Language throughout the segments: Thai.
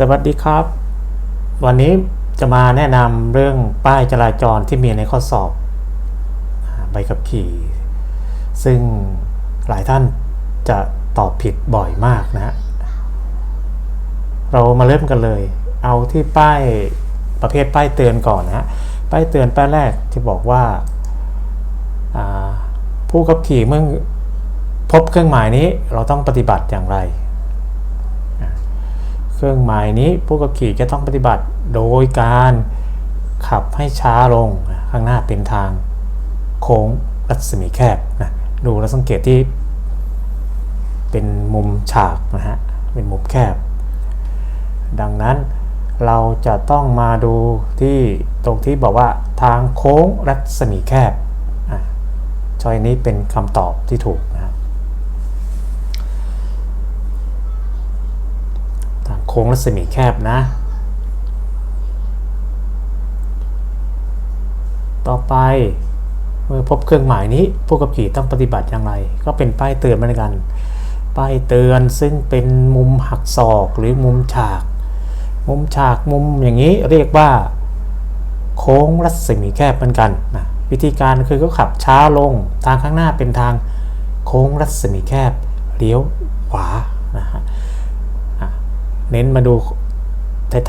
สวัสดีครับ วันนี้จะมาแนะนำเรื่องป้ายจราจรที่มีในข้อสอบใบขับขี่ ซึ่งหลายท่านจะตอบผิดบ่อยมากนะฮะเรามาเริ่มกันเลย เอาที่ป้ายประเภทป้ายเตือนก่อนนะฮะป้ายเตือนป้ายแรกที่บอกว่าผู้ขับขี่เมื่อพบเครื่องหมายนี้เราต้องปฏิบัติอย่างไร เครื่องหมายนี้ผู้ขับขี่จะต้องปฏิบัติโดยการขับให้ช้าลงข้างหน้าเป็นทางโค้งรัศมีแคบนะดูแล้วสังเกตที่ เป็นมุมฉากนะฮะเป็นมุมแคบ ดังนั้นเราจะต้องมาดูที่ตรงที่บอกว่าทางโค้งรัศมีแคบอะช้อยนี้เป็นคำตอบที่ถูกนะ โค้งรัศมีแคบนะ ต่อไปเมื่อพบเครื่องหมายนี้ผู้ขับขี่ต้องปฏิบัติอย่างไร ก็เป็นป้ายเตือนเหมือนกัน ป้ายเตือนซึ่งเป็นมุมหักศอกหรือมุมฉาก มุมฉากมุมอย่างนี้เรียกว่า โค้งรัศมีแคบเหมือนกันนะวิธีการคือก็ขับช้าลงทางข้างหน้าเป็นทางโค้งรัศมีแคบเลี้ยวขวา เน้นมาดู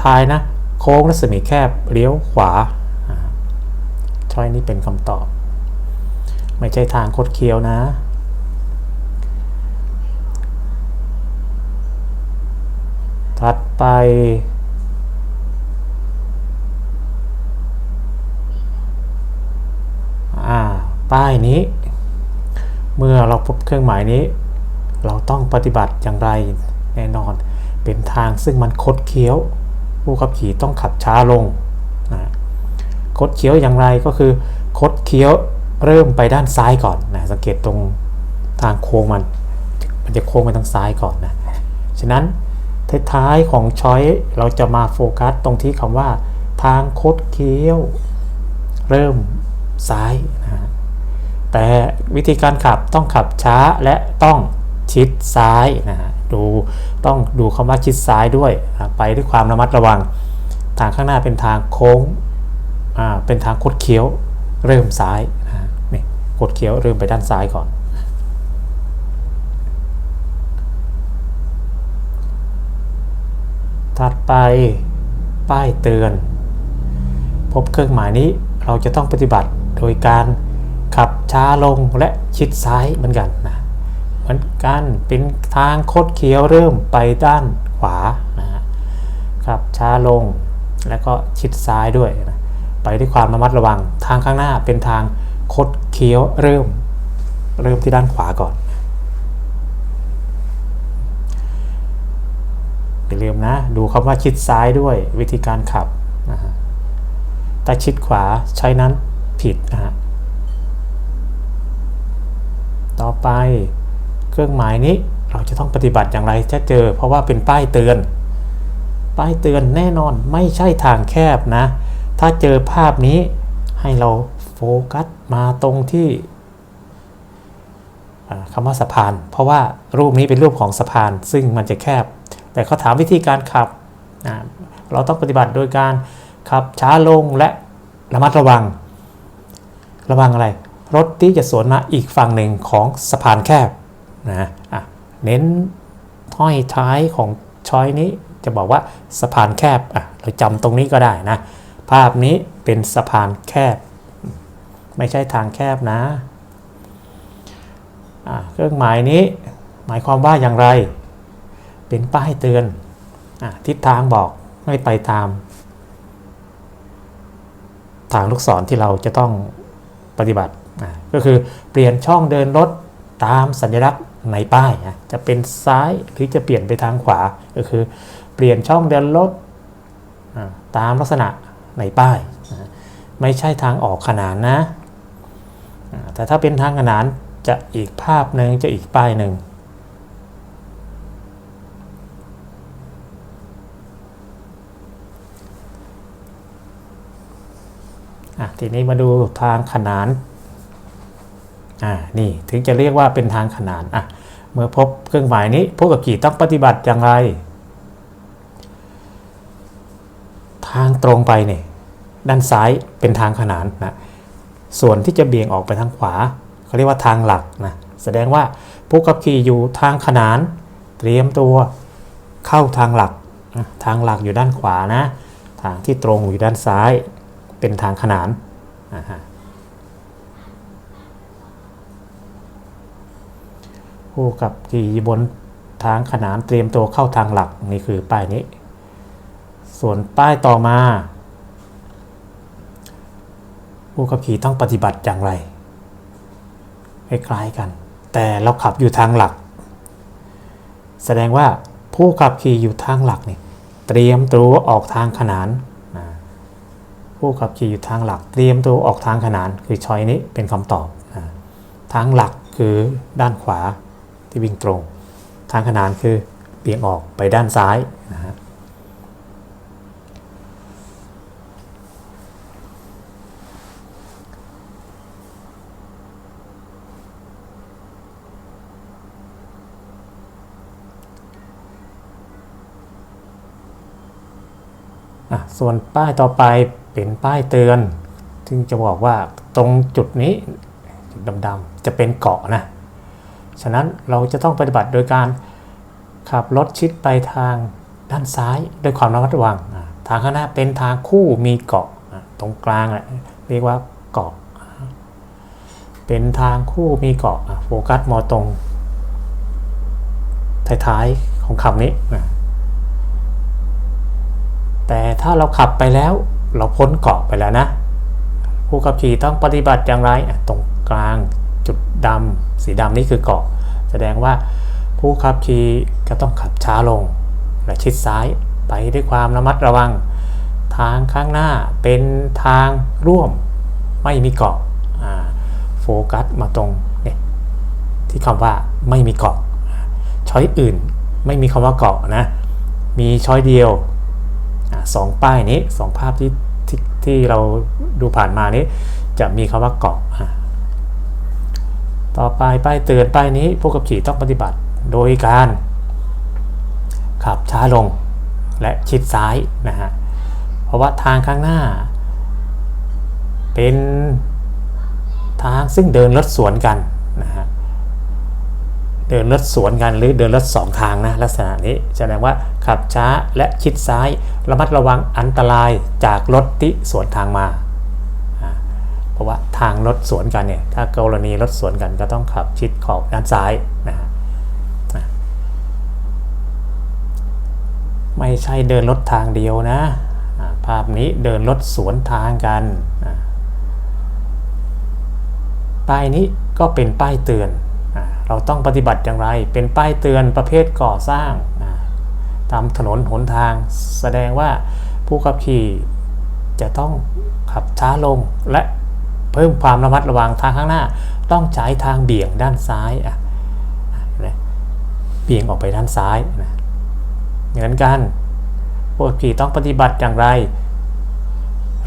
ท้ายๆนะ โค้งรัศมีแคบเลี้ยวขวาช้อยนี้เป็นคำตอบ ไม่ใช่ทางคดเคี้ยวนะถัดไป ป้ายนี้ เมื่อเราพบเครื่องหมายนี้ เราต้องปฏิบัติอย่างไรแน่นอน เป็นทางซึ่งมันคดเคี้ยว ผู้ขับขี่ต้องขับช้าลงนะคดเคี้ยวอย่างไรก็คือ คดเคี้ยวเริ่มไปด้านซ้ายก่อนนะสังเกตตรงทางโค้งมัน มันจะโค้งไปทางซ้ายก่อนนะฉะนั้นท้ายๆของช้อยเราจะมาโฟกัสตรงที่คำว่า ทางคดเคี้ยว เริ่มซ้ายนะแต่วิธีการขับต้องขับช้าและต้อง ชิดซ้ายนะฮะดูต้องดูคำว่าชิดซ้ายด้วยไปด้วยความระมัดระวัง ทางข้างหน้าเป็นทางโค้งเป็นทางคดเคี้ยวเริ่มซ้ายนะนี่คดเคี้ยวเริ่มไปด้านซ้ายก่อนถัดไปป้ายเตือน พบเครื่องหมายนี้เราจะต้องปฏิบัติโดยการขับช้าลงและชิดซ้ายเหมือนกันนะ เหมือนกันเป็นทางคดเคี้ยวเริ่มไปด้านขวานะฮะขับช้าลงแล้วก็ชิดซ้ายด้วยนะไปด้วยความระมัดระวังทางข้างหน้าเป็นทางคดเคี้ยวเริ่ม เริ่มที่ด้านขวาก่อนอย่าลืมนะ ดูคำว่าชิดซ้ายด้วยวิธีการขับนะฮะถ้าชิดขวาใช้นั้นผิดนะฮะต่อไป เครื่องหมายนี้เราจะต้องปฏิบัติอย่างไรจะเจอ เพราะว่าเป็นป้ายเตือน ป้ายเตือนแน่นอนไม่ใช่ทางแคบนะ ถ้าเจอภาพนี้ให้เราโฟกัสมาตรงที่คำว่าสะพาน เพราะว่ารูปนี้เป็นรูปของสะพาน ซึ่งมันจะแคบ แต่เขาถามวิธีการขับ เราต้องปฏิบัติโดยการขับช้าลงและระมัดระวัง ระวังอะไร รถที่จะสวนมาอีกฝั่งหนึ่งของสะพานแคบ นะะเน้นห้อยท้ายของช้อยนี้จะบอกว่าสะพานแคบอะเราจำตรงนี้ก็ได้นะ ภาพนี้เป็นสะพานแคบ ไม่ใช่ทางแคบนะะเครื่องหมายนี้หมายความว่าอย่างไร เป็นป้ายเตือนอทิศทางบอกไม่ไปตาม ทางลูกศรที่เราจะต้องปฏิบัติก็คือเปลี่ยนช่องเดินรถตามสัญลักษณ์ ในป้ายอะจะเป็นซ้ายหรือจะเปลี่ยนไปทางขวา ก็คือเปลี่ยนช่องเดินรถตามลักษณะในป้ายอะไม่ใช่ทางออกขนานนะ แต่ถ้าเป็นทางขนานจะอีกภาพหนึ่งจะอีกป้ายหนึ่งทีนี้มาดูทางขนาน อ่านี่ถึงจะเรียกว่าเป็นทางขนานอะเมื่อพบเครื่องหมายนี้ผู้ขับขี่ต้องปฏิบัติอย่างไร ทางตรงไปเนี่ยด้านซ้ายเป็นทางขนานนะส่วนที่จะเบี่ยงออกไปทางขวาเขาเรียกว่าทางหลักนะแสดงว่าผู้ขับขี่อยู่ทางขนาน เตรียมตัวเข้าทางหลักทางหลักอยู่ด้านขวานะ ทางที่ตรงอยู่ด้านซ้ายเป็นทางขนานนะฮะ ผู้ขับขี่บนทางขนานเตรียมตัวเข้าทางหลักนี่คือป้ายนี้ ส่วนป้ายต่อมา ผู้ขับขี่ต้องปฏิบัติอย่างไรคล้ายๆกัน แต่เราขับอยู่ทางหลัก แสดงว่าผู้ขับขี่อยู่ทางหลักนี่เตรียมตัวออกทางขนานผู้ขับขี่อยู่ทางหลัก เตรียมตัวออกทางขนาน คือช้อยนี้เป็นคำตอบทางหลักคือด้านขวา ที่วิ่งตรง ทางขนานคือเบี่ยงออกไปด้านซ้ายนะฮะอะส่วนป้ายต่อไปเป็นป้ายเตือน ซึ่งจะบอกว่าตรงจุดนี้จุดดำๆจะเป็นเกาะนะ ฉะนั้นเราจะต้องปฏิบัติโดยการขับรถชิดไปทางด้านซ้ายด้วยความระมัดระวัง ทางข้างหน้าเป็นทางคู่มีเกาะตรงกลางเรียกว่าเกาะ เป็นทางคู่มีเกาะโฟกัสมอตรงท้ายๆของคำนี้นะแต่ถ้าเราขับไปแล้วเราพ้นเกาะไปแล้วนะ ผู้ขับขี่ต้องปฏิบัติอย่างไรตรงกลาง ดำสีดำนี่คือเกาะ แสดงว่าผู้ขับขี่ก็ต้องขับช้าลง และชิดซ้ายไปด้วยความระมัดระวัง ทางข้างหน้าเป็นทางร่วมไม่มีเกาะโฟกัสมาตรงเนี่ยที่คำว่าไม่มีเกาะช้อยอื่นไม่มีคำว่าเกาะนะ มีช้อยเดียวอสองป้ายนี้สองภาพที่ที่ที่เราดูผ่านมานี้ จะมีคำว่าเกาะ ต่อไปป้ายเตือนป้ายนี้ผู้ขับขี่ต้องปฏิบัติ โดยการขับช้าลงและชิดซ้ายนะฮะ เพราะว่าทางข้างหน้า เป็นทางซึ่งเดินรถสวนกันนะฮะ เดินรถสวนกันหรือเดินรถสองทางนะลักษณะนี้แสดงว่าขับช้าและชิดซ้ายระมัดระวังอันตรายจากรถที่สวนทางมาอ่า เพราะว่าทางรถสวนกันเนี่ยถ้ากรณีรถสวนกันก็ต้องขับชิดขอบด้านซ้ายนะฮะไม่ใช่เดินรถทางเดียวนะภาพนี้เดินรถสวนทางกันป้ายนี้ก็เป็นป้ายเตือน เราต้องปฏิบัติอย่างไร เป็นป้ายเตือนประเภทก่อสร้าง ตามถนนหนทาง แสดงว่าผู้ขับขี่จะต้องขับช้าลงและ เพิ่มความระมัดระวังทางข้างหน้า ต้องใช้ทางเบี่ยงด้านซ้ายอะเบี่ยงออกไปด้านซ้ายนะเหมือนกันผู้ขับขี่ต้องปฏิบัติอย่างไร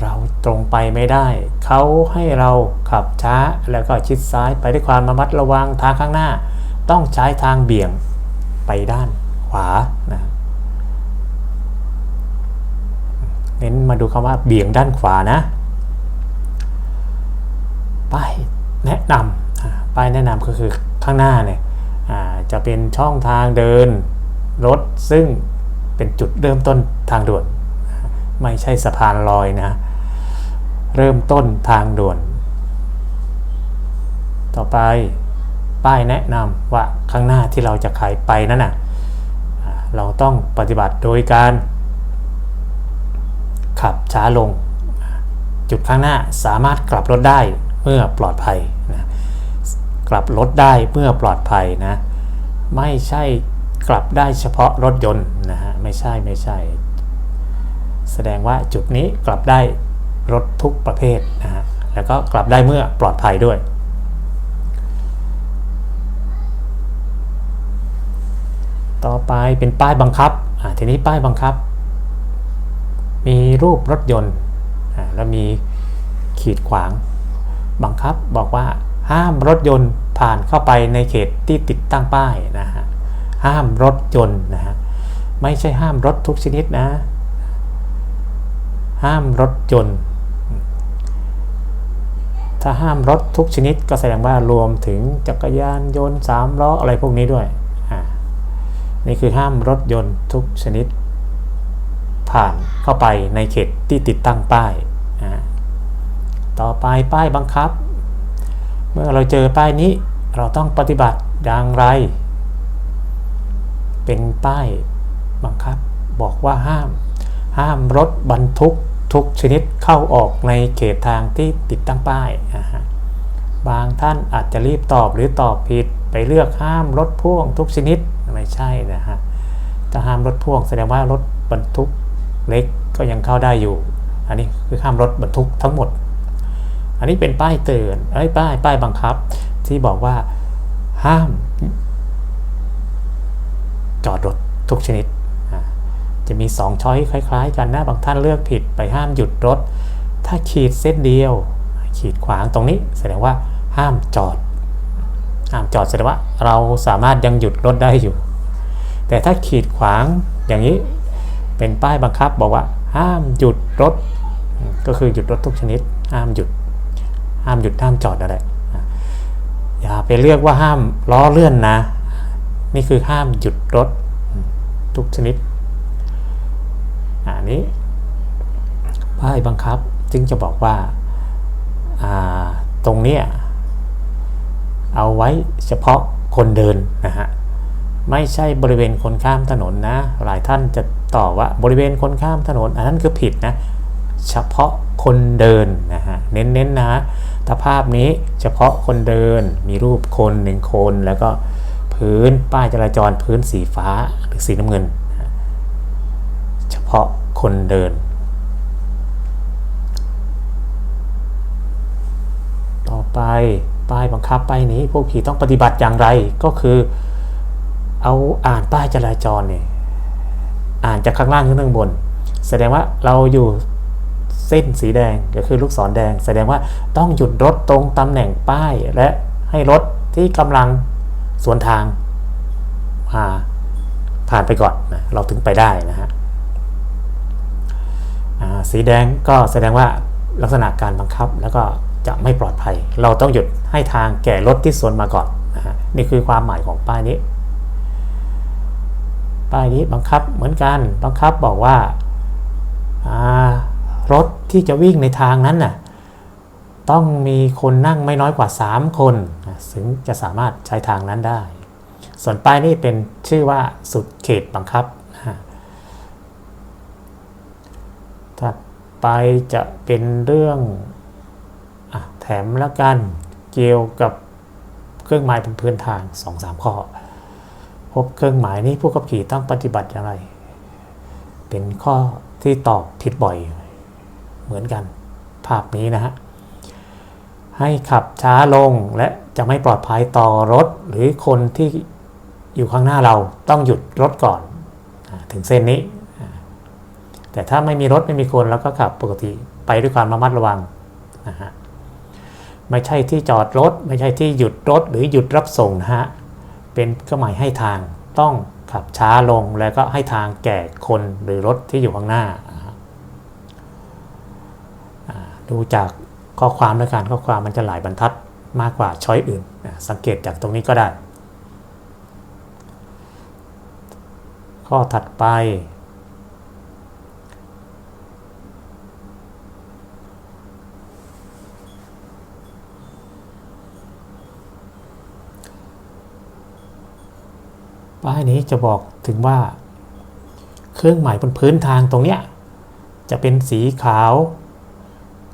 เราตรงไปไม่ได้ เขาให้เราขับช้าแล้วก็ชิดซ้ายไปด้วยความระมัดระวังทางข้างหน้า ต้องใช้ทางเบี่ยงไปด้านขวานะเน้นมาดูคำว่าเบี่ยงด้านขวานะ ป้ายแนะนำป้ายแนะนำก็คือข้างหน้าเนี่ยจะเป็นช่องทางเดินรถซึ่งเป็นจุดเริ่มต้นทางด่วน ไม่ใช่สะพานลอยนะ เริ่มต้นทางด่วน ต่อไปป้ายแนะนำว่าข้างหน้าที่เราจะขายไปนั้นน่ะอ่าเราต้องปฏิบัติโดยการขับช้าลง จุดข้างหน้าสามารถกลับรถได้ เมื่อปลอดภัยนะกลับรถได้เมื่อปลอดภัยนะไม่ใช่กลับได้เฉพาะรถยนต์นะฮะไม่ใช่ไม่ใช่ แสดงว่าจุดนี้กลับได้รถทุกประเภทนะฮะแล้วก็กลับได้เมื่อปลอดภัยด้วย ต่อไปเป็นป้ายบังคับอ่าทีนี้ป้ายบังคับ มีรูปรถยนต์อ่าแล้วมีขีดขวาง บังคับบอกว่าห้ามรถยนต์ผ่านเข้าไปในเขตที่ติดตั้งป้ายนะฮะห้ามรถยนต์นะฮะไม่ใช่ห้ามรถทุกชนิดนะ ห้ามรถยนต์ ถ้าห้ามรถทุกชนิดก็แสดงว่ารวมถึงจักรยานยนต์สามล้ออะไรพวกนี้ด้วยนี่คือห้ามรถยนต์ทุกชนิด ผ่านเข้าไปในเขตที่ติดตั้งป้าย ต่อไปป้ายบังคับ เมื่อเราเจอป้ายนี้เราต้องปฏิบัติอย่างไร เป็นป้ายบังคับ บอกว่าห้าม ห้ามรถบรรทุกทุกชนิดเข้าออกในเขตทางที่ติดตั้งป้ายนะฮะบางท่านอาจจะรีบตอบหรือตอบผิดไปเลือกห้ามรถพ่วงทุกชนิดไม่ใช่นะฮะถ้าห้ามรถพ่วงแสดงว่ารถบรรทุกเล็กก็ยังเข้าได้อยู่ อันนี้คือห้ามรถบรรทุกทั้งหมด อันนี้เป็นป้ายเตือนไอ้ยป้ายป้ายบังคับ ที่บอกว่าห้าม จอดรถทุกชนิด จะมี 2 ช้อยคล้าย ๆ กันนะบางท่านเลือกผิดไปห้ามหยุดรถ ถ้าขีดเส้นเดียว ขีดขวางตรงนี้ แสดงว่าห้ามจอด ห้ามจอดแสดงว่าเราสามารถยังหยุดรถได้อยู่ แต่ถ้าขีดขวางอย่างนี้เป็นป้ายบังคับบอกว่าห้ามหยุดรถ ก็คือหยุดรถทุกชนิด ห้ามหยุด ห้ามหยุดห้ามจอดอะไรอย่าไปเลือกว่าห้ามล้อเลื่อนนะ นี่คือห้ามหยุดรถทุกชนิดอันนี้ป้ายบังคับจึงจะบอกว่าตรงเนี้ยเอาไว้เฉพาะคนเดินนะฮะไม่ใช่บริเวณคนข้ามถนนนะ หลายท่านจะต่อว่าบริเวณคนข้ามถนน อันนั้นคือผิดนะ เฉพาะคนเดินนะฮะเน้นๆนนะถ้าภาพนี้เฉพาะคนเดินมีรูปคนหนึ่งคน แล้วก็พื้นป้ายจราจรพื้นสีฟ้าหรือสีน้ำเงิน เฉพาะคนเดิน ต่อไปป้ายบังคับป้ายนี้ผู้ขี่ต้องปฏิบัติอย่างไรก็คือเอาอ่านป้ายจราจรเนี่ยอ่านจากข้างล่างขึ้นข้างบน แสดงว่าเราอยู่ เส้นสีแดงก็คือลูกศรแดง แสดงว่าต้องหยุดรถตรงตำแหน่งป้าย และให้รถที่กำลังสวนทางผ่าผ่านไปก่อนนะเราถึงไปได้นะฮะสีแดงก็แสดงว่าลักษณะการบังคับแล้วก็จะไม่ปลอดภัย เราต้องหยุดให้ทางแก่รถที่สวนมาก่อนนะฮะนี่คือความหมายของป้ายนี้ ป้ายนี้บังคับเหมือนกันบังคับบอกว่ารถ ที่จะวิ่งในทางนั้นน่ะต้องมีคนนั่งไม่น้อยกว่า 3 คนถึงจะสามารถใช้ทางนั้นได้ ส่วนป้ายนี้เป็นชื่อว่าสุดเขตบังคับถัดไปจะเป็นเรื่องอแถมละกันเกี่ยวกับเครื่องหมายเป็นพื้นทาง 2-3 ข้อ พบเครื่องหมายนี้ผู้ขับขี่ต้องปฏิบัติอย่างไร เป็นข้อที่ตอบผิดบ่อย เหมือนกัน ภาพนี้นะฮะ ให้ขับช้าลงและจะไม่ปลอดภัยต่อรถหรือคนที่อยู่ข้างหน้าเราต้องหยุดรถก่อนถึงเส้นนี้ แต่ถ้าไม่มีรถไม่มีคนแล้วก็ขับปกติไปด้วยความระมัดระวังนะฮะไม่ใช่ที่จอดรถ ไม่ใช่ที่หยุดรถหรือหยุดรับส่งนะฮะเป็นก็หมายให้ทางต้องขับช้าลงแล้วก็ให้ทางแก่คนหรือรถที่อยู่ข้างหน้า ดูจากข้อความและการข้อความมันจะหลายบรรทัดมากกว่าช้อยอื่นสังเกตจากตรงนี้ก็ได้ ข้อถัดไป ป้ายนี้จะบอกถึงว่า เครื่องหมายบนพื้นทางตรงเนี้ยจะเป็นสีขาว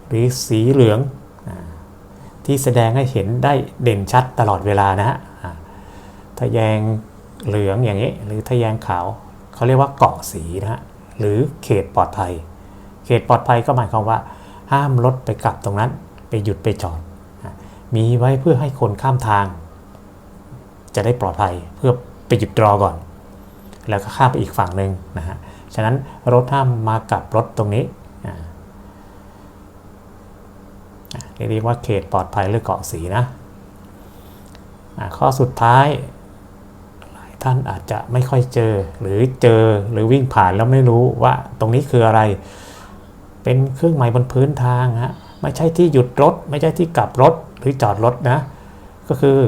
หรือสีเหลืองที่แสดงให้เห็นได้เด่นชัดตลอดเวลานะฮะทะแยงเหลืองอย่างนี้ หรือทะแยงขาวเขาเรียกว่าเกาะสีนะฮะหรือเขตปลอดภัย เขตปลอดภัยก็หมายความว่า ห้ามรถไปกลับตรงนั้น ไปหยุดไปจอด มีไว้เพื่อให้คนข้ามทาง จะได้ปลอดภัยเพื่อไปหยุดรอก่อน แล้วก็ข้ามไปอีกฝั่งหนึ่งนะฮะฉะนั้นรถห้ามมากับรถตรงนี้ เรียกว่าเขตปลอดภัยหรือเกาะสีนะข้อสุดท้ายหลายท่านอาจจะไม่ค่อยเจอหรือเจอหรือวิ่งผ่านแล้วไม่รู้ว่าตรงนี้คืออะไร เป็นเครื่องหมายบนพื้นทางฮะไม่ใช่ที่หยุดรถ ไม่ใช่ที่กลับรถหรือจอดรถนะ ก็คือ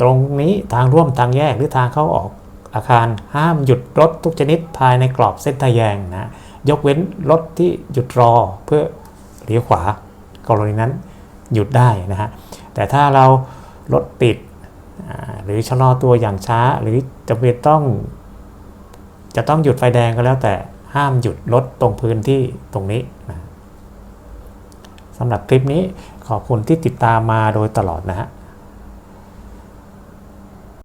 ตรงนี้ทางร่วมทางแยกหรือทางเข้าออกอาคารห้ามหยุดรถทุกชนิดภายในกรอบเส้นทะแยงนะยกเว้นรถที่หยุดรอเพื่อเลี้ยวขวา กรณีนั้นหยุดได้นะฮะแต่ถ้าเรารถติดหรือชะลอตัวอย่างช้า หรือจำเป็นต้อง จะต้องหยุดไฟแดงก็แล้วแต่ห้ามหยุดรถตรงพื้นที่ตรงนี้นะสำหรับคลิปนี้ขอบคุณที่ติดตามมาโดยตลอดนะฮะ